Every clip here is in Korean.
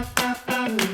Bye.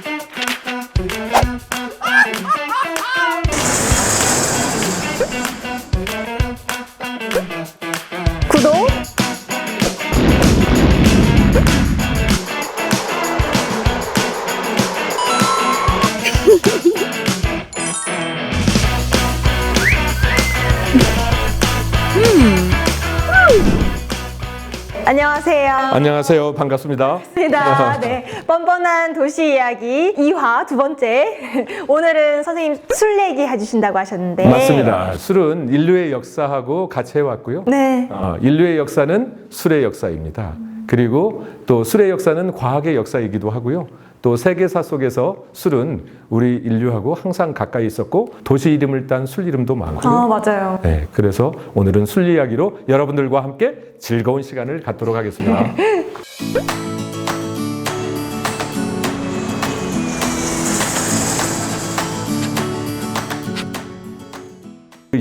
안녕하세요. 반갑습니다. 반갑습니다. 네. 뻔뻔한 도시 이야기 2화 두 번째. 오늘은 선생님 술 얘기 해주신다고 하셨는데. 맞습니다. 술은 인류의 역사하고 같이 해왔고요. 네. 어, 인류의 역사는 술의 역사입니다. 그리고 또 술의 역사는 과학의 역사이기도 하고요. 또 세계사 속에서 술은 우리 인류하고 항상 가까이 있었고 도시 이름을 딴 술 이름도 많고요. 아, 맞아요. 네, 그래서 오늘은 술 이야기로 여러분들과 함께 즐거운 시간을 갖도록 하겠습니다.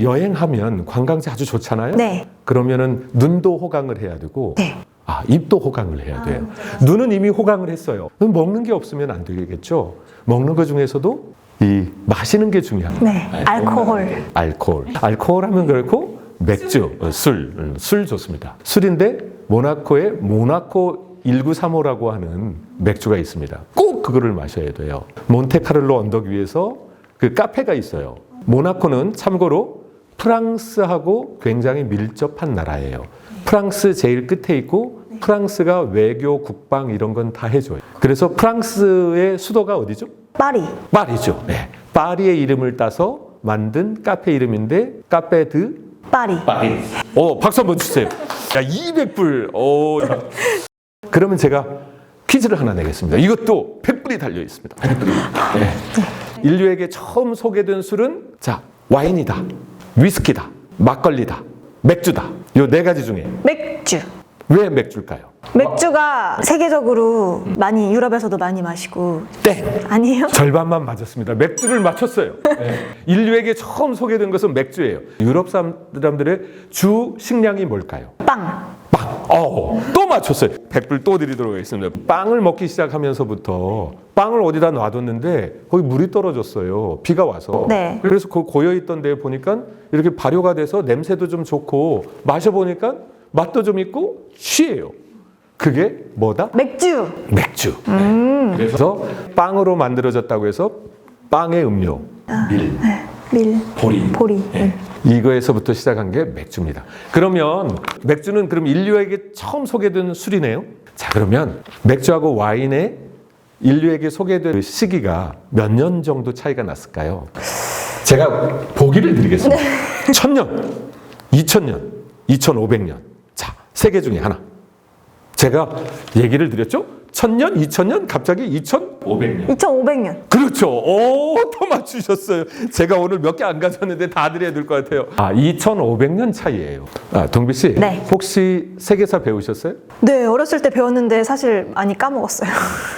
여행하면 관광지 아주 좋잖아요. 네. 그러면은 눈도 호강을 해야 되고 네. 아, 입도 호강을 해야 돼요. 눈은 이미 호강을 했어요. 먹는 게 없으면 안 되겠죠. 먹는 것 중에서도 이 마시는 게 중요합니다. 네. 알코올. 알코올. 알코올 하면 그렇고 맥주, 어, 술, 음, 술 좋습니다. 술인데 모나코에 모나코 1935라고 하는 맥주가 있습니다. 꼭 그거를 마셔야 돼요. 몬테카를로 언덕 위에서 그 카페가 있어요. 모나코는 참고로 프랑스하고 굉장히 밀접한 나라예요. 프랑스 제일 끝에 있고 프랑스가 외교, 국방 이런 건 다 해줘요. 그래서 프랑스의 수도가 어디죠? 파리. 파리죠. 네. 파리의 이름을 따서 만든 카페 이름인데 카페 드 파리. 파리. 어, 박수 한번 주세요. 야, 200불. 어. 그러면 제가 퀴즈를 하나 내겠습니다. 이것도 100불이 달려 있습니다. 100불이. 네. 인류에게 처음 소개된 술은 자, 와인이다. 위스키다. 막걸리다. 맥주다. 요 네 가지 중에 맥주. 왜 맥주일까요? 맥주가 세계적으로 많이 유럽에서도 많이 마시고 땡. 아니에요? 절반만 맞았습니다. 맥주를 맞췄어요. 네. 인류에게 처음 소개된 것은 맥주예요. 유럽 사람들의 주 식량이 뭘까요? 빵. 빵. 어, 또 맞췄어요. 100불 또 드리도록 하겠습니다. 빵을 먹기 시작하면서부터 빵을 어디다 놔뒀는데 거기 물이 떨어졌어요. 비가 와서. 네. 그래서 그 고여있던 데에 보니까 이렇게 발효가 돼서 냄새도 좀 좋고 마셔보니까 맛도 좀 있고 취해요. 그게 뭐다? 맥주. 맥주. 네. 그래서 빵으로 만들어졌다고 해서 빵의 음료. 밀. 밀. 보리. 보리. 네. 이거에서부터 시작한 게 맥주입니다. 그러면 맥주는 그럼 인류에게 처음 소개된 술이네요. 자, 그러면 맥주하고 와인의 인류에게 소개된 그 시기가 몇 년 정도 차이가 났을까요? 제가 보기를 드리겠습니다. 천년, 이천 년, 이천오백 년. 자, 세 개 중에 하나. 제가 얘기를 드렸죠? 천년, 이천년, 갑자기 이천오백 년. 2500년. 그렇죠. 오, 또 맞추셨어요. 제가 오늘 몇 개 안 가졌는데 다 드려야 될 것 같아요. 아, 2,500년 차이예요. 아, 동비 씨. 네. 혹시 세계사 배우셨어요? 네, 어렸을 때 배웠는데 사실 많이 까먹었어요.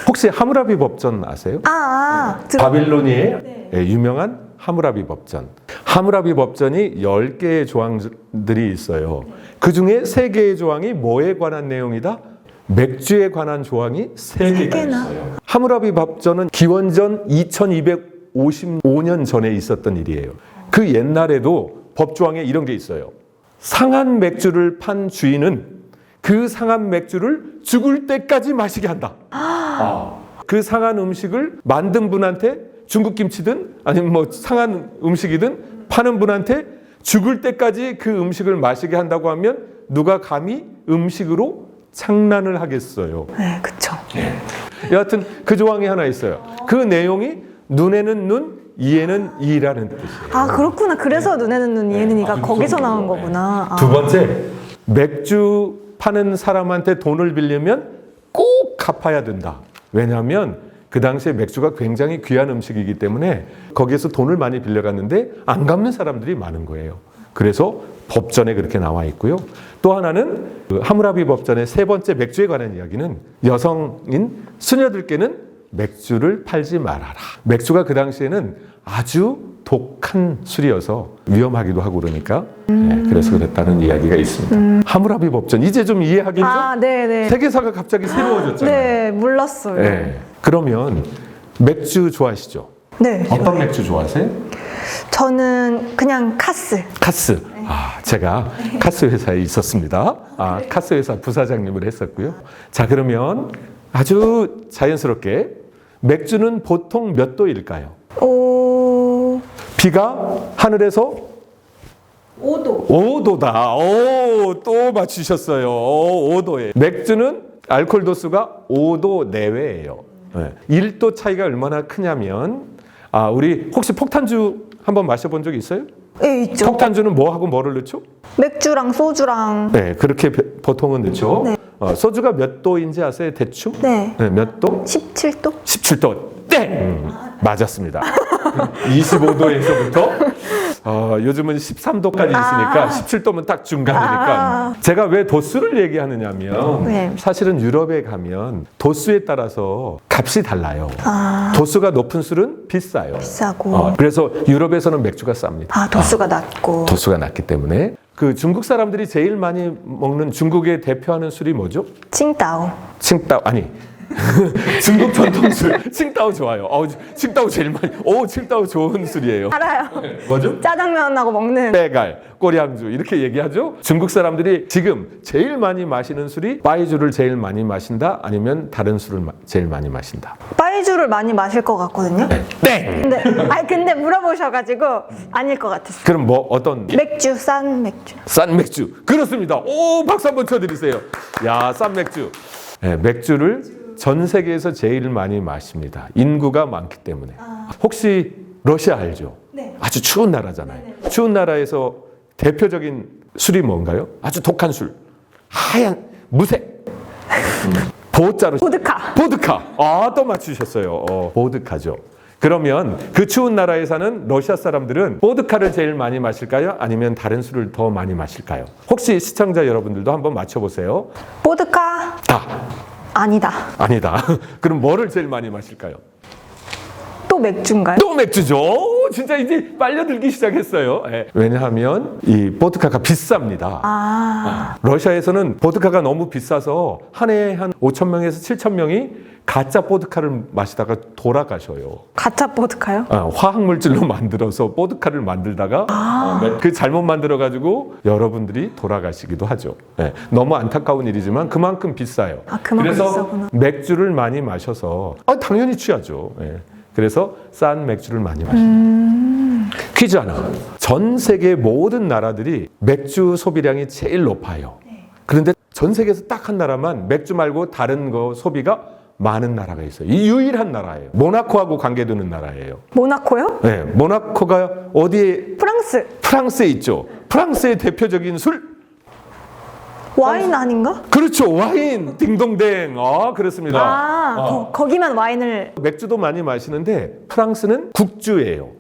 혹시 하무라비 법전 아세요? 아, 아. 들... 바빌로니의 예, 유명한 하무라비 법전. 하무라비 법전이 10개의 조항들이 있어요. 그 중에 3개의 조항이 뭐에 관한 내용이다? 맥주에 관한 조항이 3개가 개나? 있어요. 하무라비 법전은 기원전 2255년 전에 있었던 일이에요. 그 옛날에도 법조항에 이런 게 있어요. 상한 맥주를 판 주인은 그 상한 맥주를 죽을 때까지 마시게 한다. 아. 그 상한 음식을 만든 분한테 중국 김치든 아니면 뭐 상한 음식이든 파는 분한테 죽을 때까지 그 음식을 마시게 한다고 하면 누가 감히 음식으로 장난을 하겠어요. 네, 그쵸. 여하튼 그 조항이 하나 있어요. 그 내용이 눈에는 눈, 이에는 이라는 뜻이에요. 아, 그렇구나. 그래서 눈에는 눈, 이에는 이가 거기서 나온 거구나. 아. 두 번째, 맥주 파는 사람한테 돈을 빌리면 꼭 갚아야 된다. 왜냐하면 그 당시에 맥주가 굉장히 귀한 음식이기 때문에 거기에서 돈을 많이 빌려갔는데 안 갚는 사람들이 많은 거예요. 그래서 법전에 그렇게 나와 있고요. 또 하나는 그 하무라비 법전의 세 번째 맥주에 관한 이야기는 여성인 수녀들께는 맥주를 팔지 말아라. 맥주가 그 당시에는 아주 독한 술이어서 위험하기도 하고 그러니까 네, 그래서 그랬다는 이야기가 있습니다. 하무라비 법전 이제 좀 이해하긴 좀 아, 네네. 세계사가 갑자기 새로워졌잖아요. 네, 몰랐어요. 네. 그러면 맥주 좋아하시죠? 네. 어떤 맥주 좋아하세요? 저는 그냥 카스. 카스. 아, 제가 카스 회사에 있었습니다. 아, 카스 회사 부사장님을 했었고요. 자, 그러면 아주 자연스럽게 맥주는 보통 몇 도일까요? 오. 비가 하늘에서 5도. 5도다. 오, 또 맞추셨어요. 5도에. 맥주는 알코올 도수가 5도 내외예요. 네. 1도 차이가 얼마나 크냐면 아, 우리 혹시 폭탄주 한번 마셔본 적 있어요? 예, 있죠. 폭탄주는 뭐하고 뭐를 넣죠? 맥주랑 소주랑. 네, 그렇게 배- 보통은 넣죠. 네. 어, 소주가 몇 도인지 아세요? 대충? 네. 몇 도? 17도? 17도. 땡! 음, 맞았습니다. 25도에서부터 어, 요즘은 13도까지 있으니까 아. 17도면 딱 중간이니까 아. 제가 왜 도수를 얘기하느냐면 네. 사실은 유럽에 가면 도수에 따라서 값이 달라요. 아. 도수가 높은 술은 비싸요. 비싸고. 어, 그래서 유럽에서는 맥주가 쌉니다. 아, 도수가 낮고. 도수가 낮기 때문에 그 중국 사람들이 제일 많이 먹는 중국의 대표하는 술이 뭐죠? 칭따오. 칭따오 아니 중국 전통술 칭따오 좋아요. 어, 칭따오 제일 많이. 오 칭따오 좋은 술이에요. 알아요. 뭐죠? 짜장면하고 먹는. 빼갈, 꼬량주 이렇게 얘기하죠. 중국 사람들이 지금 제일 많이 마시는 술이 빠이주를 제일 많이 마신다, 아니면 다른 술을 마- 제일 많이 마신다. 빠이주를 많이 마실 것 같거든요. 땡. 근데, 아니, 근데 물어보셔가지고 아닐 것 같았어요. 그럼 뭐 어떤 맥주, 싼 맥주. 싼 맥주 그렇습니다. 오 박수 한번 쳐드리세요. 야 싼 맥주. 네, 맥주를 전 세계에서 제일 많이 마십니다. 인구가 많기 때문에. 혹시 러시아 알죠? 네. 아주 추운 나라잖아요. 추운 나라에서 대표적인 술이 뭔가요? 아주 독한 술. 하얀 무색. 보자로 보드카. 보드카. 아, 또 맞추셨어요. 어, 보드카죠. 그러면 그 추운 나라에 사는 러시아 사람들은 보드카를 제일 많이 마실까요? 아니면 다른 술을 더 많이 마실까요? 혹시 시청자 여러분들도 한번 맞춰보세요. 보드카? 아, 아니다. 아니다. 그럼 뭐를 제일 많이 마실까요? 또 맥주인가요? 또 맥주죠. 오, 진짜 이제 빨려들기 시작했어요. 예. 왜냐하면 이 보드카가 비쌉니다. 아. 러시아에서는 보드카가 너무 비싸서 한 해에 한 5천 명에서 7천 명이 가짜 보드카를 마시다가 돌아가셔요. 가짜 보드카요? 아, 화학 물질로 만들어서 보드카를 만들다가 어, 그 잘못 만들어 가지고 여러분들이 돌아가시기도 하죠. 예, 너무 안타까운 일이지만 그만큼 비싸요. 아, 그만큼 그래서 비싸구나. 맥주를 많이 마셔서 아, 당연히 취하죠. 예. 그래서 싼 맥주를 많이 마십니다. 음. 퀴즈 하나. 전 세계 모든 나라들이 맥주 소비량이 제일 높아요. 그런데 전 세계에서 딱 한 나라만 맥주 말고 다른 거 소비가 많은 나라가 있어요. 이 유일한 나라예요. 모나코하고 관계되는 나라예요. 모나코요? 네, 모나코가 어디에 프랑스. 프랑스에 있죠. 프랑스의 대표적인 술? 와인 아닌가? 그렇죠. 와인. 딩동댕. 아, 그렇습니다. 아, 어. 거, 거기만 와인을. 맥주도 많이 마시는데 프랑스는 국주예요.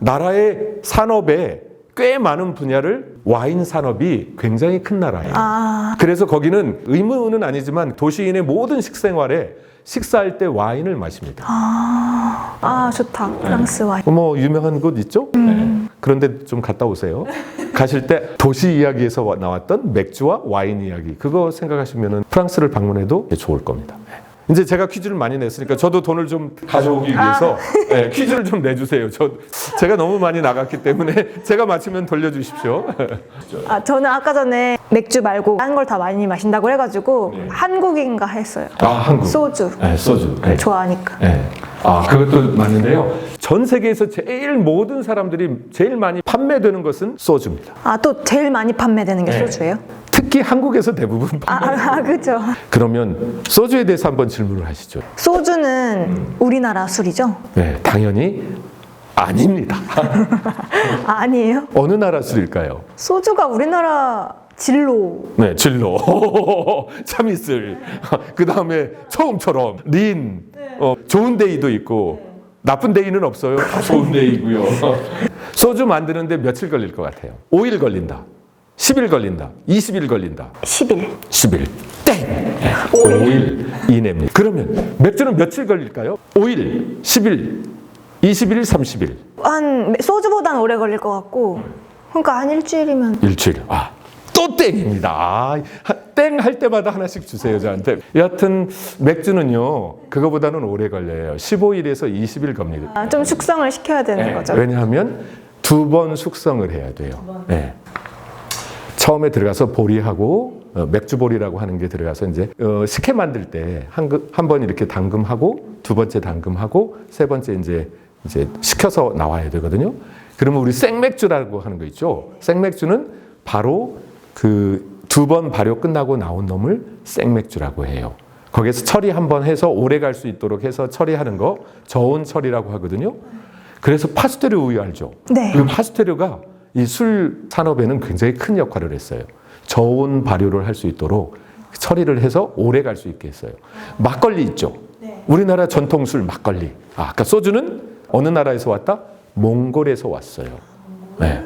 나라의 산업에 꽤 많은 분야를 와인 산업이 굉장히 큰 나라예요. 아. 그래서 거기는 의무는 아니지만 도시인의 모든 식생활에 식사할 때 와인을 마십니다. 아, 좋다. 프랑스 와인. 뭐 유명한 곳 있죠? 네. 그런데 좀 갔다 오세요. 가실 때 도시 이야기에서 와- 나왔던 맥주와 와인 이야기 그거 생각하시면 프랑스를 방문해도 좋을 겁니다. 네. 이제 제가 퀴즈를 많이 냈으니까 저도 돈을 좀 가져오기 위해서 네, 퀴즈를 좀 내주세요. 저 제가 너무 많이 나갔기 때문에 제가 맞히면 돌려주십시오. 아, 저는 아까 전에 맥주 말고 다른 걸다 많이 마신다고 해가지고 한국인가 했어요. 아 한국 소주. 네, 소주. 네. 좋아하니까. 네. 아, 그것도 맞는데요. 전 세계에서 제일 모든 사람들이 제일 많이 판매되는 것은 소주입니다. 아, 또 제일 많이 판매되는 게 네. 소주예요? 특히 한국에서 대부분 아, 아, 아, 그죠. 그러면 소주에 대해서 한번 질문을 하시죠. 소주는 우리나라 술이죠? 네, 당연히 아닙니다. 아, 아니에요? 어느 나라 술일까요? 소주가 우리나라 진로. 네, 진로, 참이슬, 그 다음에 처음처럼 린, 어, 좋은 데이도 있고 나쁜 데이는 없어요. 다 좋은 데이고요. 소주 만드는데 며칠 걸릴 것 같아요? 5일 걸린다. 10일 걸린다. 20일 걸린다. 10일. 10일. 땡! 5일 이내입니다. 그러면 맥주는 며칠 걸릴까요? 5일, 10일, 20일, 30일. 한 소주보단 오래 걸릴 것 같고. 그러니까 한 일주일이면 일주일. 아, 또또 땡입니다. 아, 땡할 때마다 하나씩 주세요, 저한테. 여하튼 맥주는요, 그거보다는 오래 걸려요. 15일에서 20일 겁니다. 아, 좀 숙성을 시켜야 되는 네, 거죠. 왜냐하면 두 번 숙성을 해야 돼요. 네. 처음에 들어가서 보리하고 어, 맥주보리라고 하는 게 들어가서 이제 어, 식혜 만들 때 한 번 이렇게 담금하고 두 번째 담금하고 세 번째 이제 이제 식혀서 나와야 되거든요. 그러면 우리 생맥주라고 하는 거 있죠. 생맥주는 바로 그 두 번 발효 끝나고 나온 놈을 생맥주라고 해요. 거기에서 처리 한 번 해서 오래 갈 수 있도록 해서 처리하는 거 저온 처리라고 하거든요. 그래서 파스테르 우유 알죠? 네. 이 파스테르가 이 술 산업에는 굉장히 큰 역할을 했어요. 저온 발효를 할 수 있도록 처리를 해서 오래 갈 수 있게 했어요. 막걸리 있죠? 우리나라 전통 술 막걸리. 아, 아까 소주는 어느 나라에서 왔다? 몽골에서 왔어요. 네.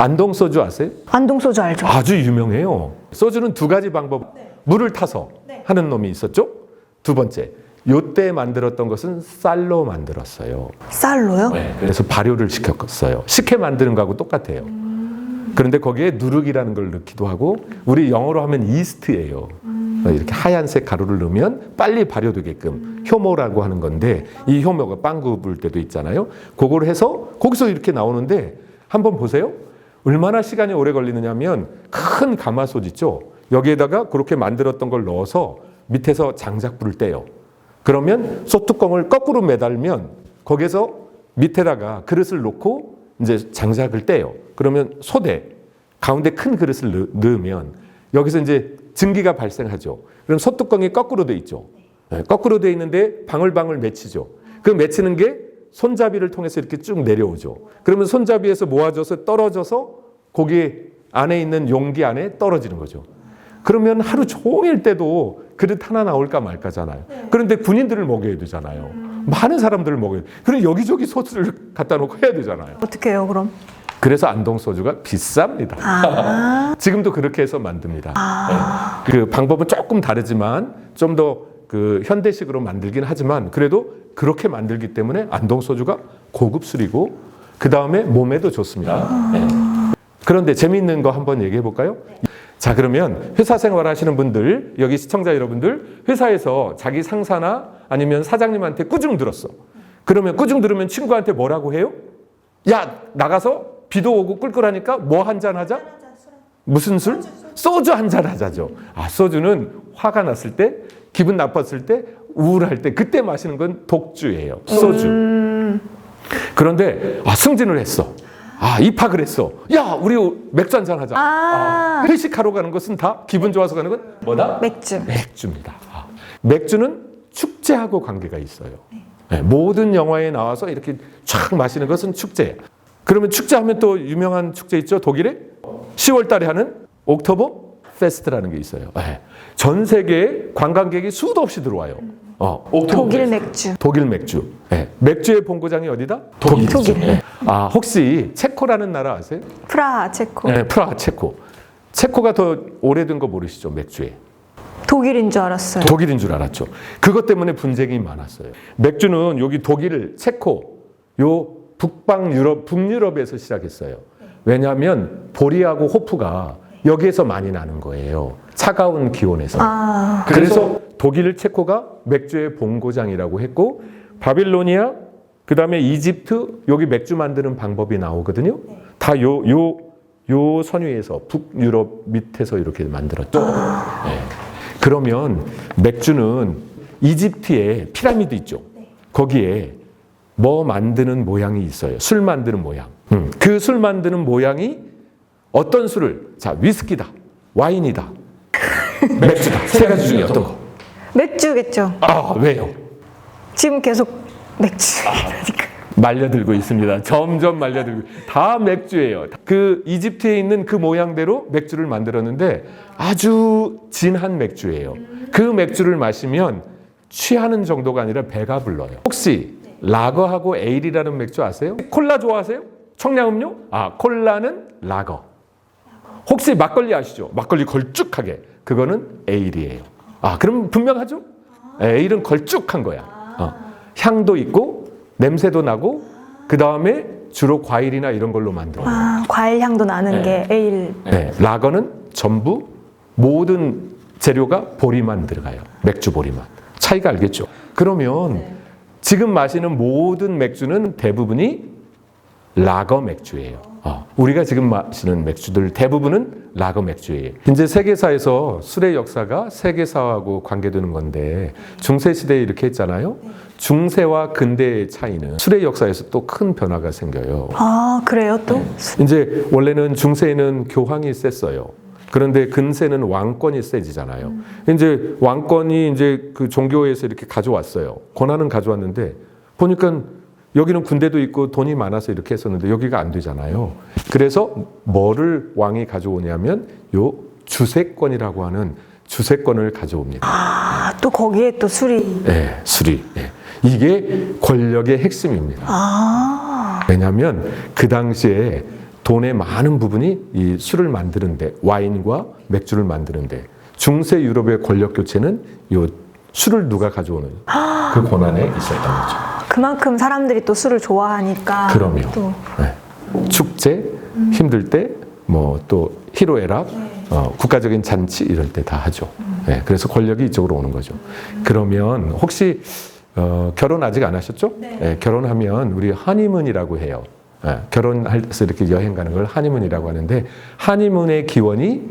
안동 소주 아세요? 안동 소주 알죠? 아주 유명해요. 소주는 두 가지 방법. 물을 타서 하는 놈이 있었죠. 두 번째, 요때 만들었던 것은 쌀로 만들었어요. 쌀로요? 그래서 발효를 시켰어요. 식혜 만드는 거하고 똑같아요. 그런데 거기에 누룩이라는 걸 넣기도 하고 우리 영어로 하면 이스트예요. 이렇게 하얀색 가루를 넣으면 빨리 발효되게끔 효모라고 하는 건데 이 효모가 빵 굽을 때도 있잖아요. 그걸 해서 거기서 이렇게 나오는데 한번 보세요. 얼마나 시간이 오래 걸리느냐면 큰 가마솥 있죠. 여기에다가 그렇게 만들었던 걸 넣어서 밑에서 장작불을 떼요. 그러면 소뚜껑을 거꾸로 매달면 거기서 밑에다가 그릇을 놓고 이제 장작을 떼요. 그러면 소대 가운데 큰 그릇을 넣- 넣으면 여기서 이제 증기가 발생하죠. 그럼 소뚜껑이 거꾸로 돼 있죠. 네, 거꾸로 돼 있는데 방울방울 맺히죠. 그 맺히는 게 손잡이를 통해서 이렇게 쭉 내려오죠. 그러면 손잡이에서 모아져서 떨어져서 거기 안에 있는 용기 안에 떨어지는 거죠. 그러면 하루 종일 때도 그릇 하나 나올까 말까잖아요. 그런데 군인들을 먹여야 되잖아요. 많은 사람들을 먹여야 돼. 그럼 여기저기 소스를 갖다 놓고 해야 되잖아요. 어떻게 해요, 그럼? 그래서 안동 소주가 비쌉니다. 아, 지금도 그렇게 해서 만듭니다. 네. 그 방법은 조금 다르지만 좀 더 그 현대식으로 만들긴 하지만 그래도 그렇게 만들기 때문에 안동 소주가 고급 술이고 그 다음에 몸에도 좋습니다. 네. 그런데 재미있는 거 한번 얘기해 볼까요? 자 그러면 회사 생활 하시는 분들 여기 시청자 여러분들 회사에서 자기 상사나 아니면 사장님한테 꾸중 들었어. 그러면 꾸중 들으면 친구한테 뭐라고 해요? 야 나가서 비도 오고 꿀꿀하니까 뭐 한 잔 하자? 무슨 술? 소주 한 잔 하자죠. 아 소주는 화가 났을 때, 기분 나빴을 때, 우울할 때 그때 마시는 건 독주예요. 소주. 그런데 아 승진을 했어. 아 입학을 했어. 야 우리 맥주 한 잔 하자. 아. 아, 회식하러 가는 것은 다 기분 좋아서 가는 건 뭐다? 맥주. 맥주입니다. 아, 맥주는 축제하고 관계가 있어요. 네, 모든 영화에 나와서 이렇게 촥 마시는 것은 축제예요. 그러면 축제하면 또 유명한 축제 있죠? 독일에 10월 달에 하는 옥토버 페스트라는 게 있어요. 네, 전 세계에 관광객이 수도 없이 들어와요. 어, 독일. 맥주. 독일 맥주. 네, 맥주의 본고장이 어디다? 독일이죠. 독일. 네. 아, 혹시 체코라는 나라 아세요? 프라하, 체코. 네, 프라하 체코. 체코가 더 오래된 거 모르시죠? 맥주에. 독일인 줄 알았어요. 독일인 줄 알았죠. 그것 때문에 분쟁이 많았어요. 맥주는 여기 독일, 체코, 요 북방 유럽, 북유럽에서 시작했어요. 왜냐하면 보리하고 호프가 여기에서 많이 나는 거예요. 차가운 기온에서. 아, 그래서 독일, 체코가 맥주의 본고장이라고 했고 바빌로니아, 그 다음에 이집트 여기 맥주 만드는 방법이 나오거든요. 다 요 요 요 선위에서 북유럽 밑에서 이렇게 만들었죠. 네. 그러면 맥주는 이집트에 피라미드 있죠. 거기에 뭐 만드는 모양이 있어요. 술 만드는 모양. 음, 그술 만드는 모양이 어떤 술을 자 위스키다, 와인이다, 맥주다 세 가지 중에 어떤 거? 맥주겠죠. 아 왜요? 지금 계속 맥주. 그러니까. 말려들고 있습니다. 점점 말려들고 다 맥주예요. 그 이집트에 있는 그 모양대로 맥주를 만들었는데 아주 진한 맥주예요. 그 맥주를 마시면 취하는 정도가 아니라 배가 불러요. 혹시 라거하고 에일이라는 맥주 아세요? 콜라 좋아하세요? 청량음료? 아 콜라는 라거. 혹시 막걸리 아시죠? 막걸리 걸쭉하게 그거는 에일이에요. 아 그럼 분명하죠? 에일은 걸쭉한 거야. 어. 향도 있고 냄새도 나고 그 다음에 주로 과일이나 이런 걸로 만들어요. 아, 과일 향도 나는 게 에일. 네, 라거는 전부 모든 재료가 보리만 들어가요. 맥주 보리만. 차이가 알겠죠? 그러면 지금 마시는 모든 맥주는 대부분이 라거 맥주예요. 어, 우리가 지금 마시는 맥주들 대부분은 라거 맥주예요. 이제 세계사에서 술의 역사가 세계사하고 관계되는 건데 중세 시대에 이렇게 했잖아요. 중세와 근대의 차이는 술의 역사에서 또 큰 변화가 생겨요. 아, 그래요, 또? 이제 원래는 중세에는 교황이 셌어요. 그런데 근세는 왕권이 세지잖아요. 이제 왕권이 이제 그 종교에서 이렇게 가져왔어요. 권한은 가져왔는데 보니까 여기는 군대도 있고 돈이 많아서 이렇게 했었는데 여기가 안 되잖아요. 그래서 뭐를 왕이 가져오냐면 요 주세권이라고 하는 주세권을 가져옵니다. 아, 또 거기에 또 술이. 예, 술이. 예. 이게 권력의 핵심입니다. 아, 왜냐하면 그 당시에 돈의 많은 부분이 이 술을 만드는데 와인과 맥주를 만드는데 중세 유럽의 권력 교체는 요 술을 누가 가져오는 그 권한에 있었던 거죠. 그만큼 사람들이 또 술을 좋아하니까. 그럼요. 또. 네. 축제 힘들 때 뭐 또 희로애락 어, 국가적인 잔치 이럴 때 다 하죠. 네, 그래서 권력이 이쪽으로 오는 거죠. 그러면 혹시 어, 결혼 아직 안 하셨죠? 네, 결혼하면 우리 하니문이라고 해요. 예, 결혼할 때 이렇게 여행 가는 걸 하니문이라고 하는데 하니문의 기원이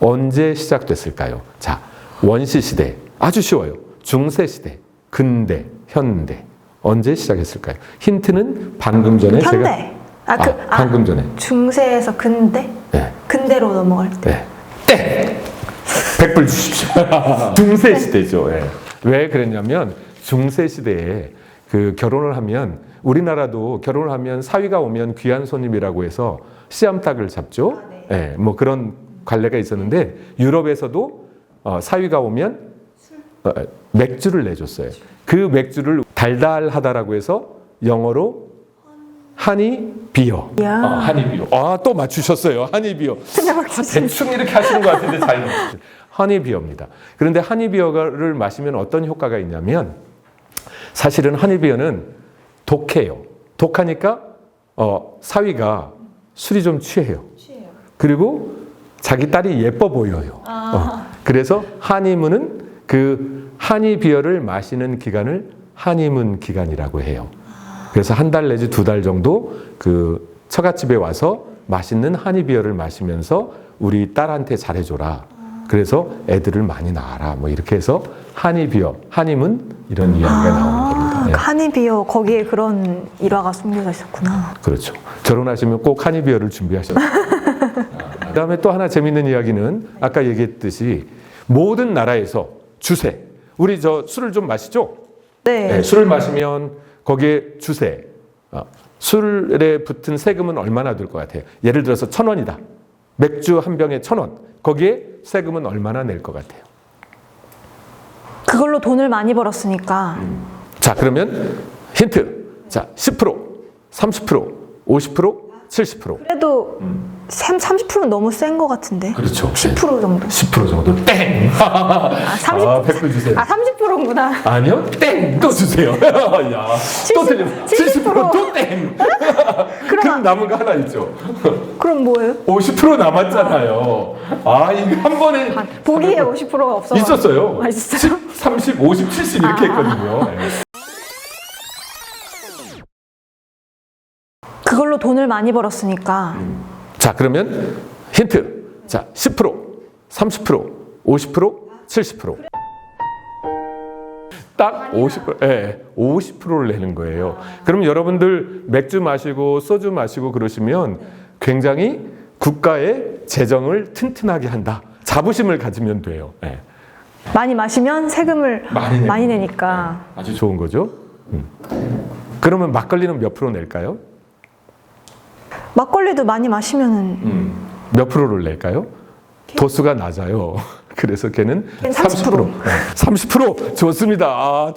언제 시작됐을까요? 자, 원시 시대 아주 쉬워요. 중세 시대, 근대, 현대 언제 시작했을까요? 힌트는 방금 전에 제가 현대. 아, 그, 아, 방금 전에 중세에서 근대? 네. 근대로 넘어갈 때. 네. 땡! 100불 주십시오. 중세 시대죠. 예. 왜 그랬냐면 중세 시대에 그 결혼을 하면 우리나라도 결혼을 하면 사위가 오면 귀한 손님이라고 해서 씨암탉을 잡죠. 예, 뭐 그런 관례가 있었는데 유럽에서도 어, 사위가 오면 어, 맥주를 내줬어요. 그 맥주를 달달하다라고 해서 영어로 하니 비어. 야. 어, 하니 비어. 아, 또 맞추셨어요. 하니 비어. 대충 이렇게 하시는 것 같은데 잘 맞추셨어요. 하니 비어입니다. 그런데 하니 비어를 마시면 어떤 효과가 있냐면 사실은 하니 비어는 독해요. 독하니까 어, 사위가 술이 좀 취해요. 그리고 자기 딸이 예뻐 보여요. 어, 그래서 하니문은 그 하니 비어를 마시는 기간을 하니문 기간이라고 해요. 그래서 한 달 내지 두 달 정도 그 처갓집에 와서 맛있는 하니 비어를 마시면서 우리 딸한테 잘해줘라. 그래서 애들을 많이 낳아라. 뭐 이렇게 해서 하니 비어, 하니문 이런 이야기가 나오는 겁니다. 예. 카니비어 거기에 그런 일화가 숨겨져 있었구나. 그렇죠. 결혼하시면 꼭 하니비어를 준비하셔야 돼요. 그다음에 또 하나 재밌는 이야기는 아까 얘기했듯이 모든 나라에서 주세. 우리 저 술을 좀 마시죠? 네. 네, 술을 마시면 거기에 주세. 어, 술에 붙은 세금은 얼마나 들 것 같아요? 예를 들어서 천 원이다. 맥주 한 병에 천 원. 거기에 세금은 얼마나 낼 것 같아요? 그걸로 돈을 많이 벌었으니까. 자, 그러면 힌트. 자, 10%, 30%, 50%, 70%. 그래도 30%는 너무 센 것 같은데. 그렇죠. 10% 정도. 10% 정도 땡! 아, 30, 아, 100불 주세요. 아 30%구나. 아니요, 땡! 또 주세요. 야, 또 70%, 틀렸어. 70%또 땡! 그럼 남은 거 하나 있죠. 그럼 뭐예요? 50% 남았잖아요. 아, 이거 한 번에. 보기에 50%가 없어. 있었어요. 아, 있었어요? 30, 50, 70 이렇게 했거든요. 네. 그걸로 돈을 많이 벌었으니까. 자, 그러면 힌트. 자, 10%, 30%, 50%, 70%. 딱 50%, 예, 50%를 내는 거예요. 그럼 여러분들 맥주 마시고 소주 마시고 그러시면 굉장히 국가의 재정을 튼튼하게 한다. 자부심을 가지면 돼요. 예. 많이 마시면 세금을 많이. 많이 내니까. 아주 좋은 거죠. 음. 그러면 막걸리는 몇 프로 낼까요? 막걸리도 많이 마시면은 몇 프로를 낼까요? 도수가 낮아요. 그래서 걔는 30%. 30%. 30% 좋습니다. 아,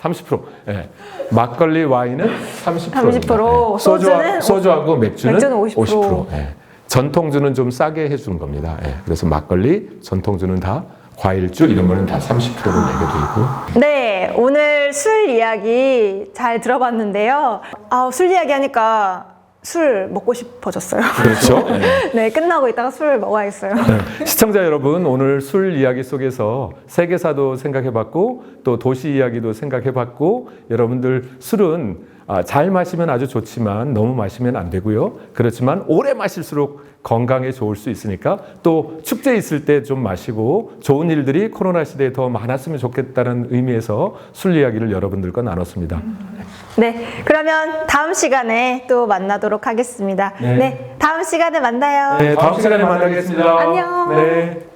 30%. 예. 막걸리 와인은 30%. 30%, 소주와, 소주는 소주하 고 맥주는, 맥주는 50%. 예. 전통주는 좀 싸게 해주는 겁니다. 예. 그래서 막걸리, 전통주는 다 과일주 이런 거는 다 30%를 내게 되고. 네, 오늘 술 이야기 잘 들어봤는데요. 아, 술 이야기 하니까 술 먹고 싶어졌어요. 그렇죠. 네. 네, 끝나고 있다가 술 먹어야겠어요. 네. 시청자 여러분, 오늘 술 이야기 속에서 세계사도 생각해봤고 또 도시 이야기도 생각해봤고 여러분들 술은 아, 잘 마시면 아주 좋지만 너무 마시면 안 되고요. 그렇지만 오래 마실수록 건강에 좋을 수 있으니까 또 축제 있을 때 좀 마시고 좋은 일들이 코로나 시대에 더 많았으면 좋겠다는 의미에서 술 이야기를 여러분들과 나눴습니다. 네, 그러면 다음 시간에 또 만나도록 하겠습니다. 네. 네, 다음 시간에 만나요. 네, 다음 시간에 만나겠습니다. 안녕. 네.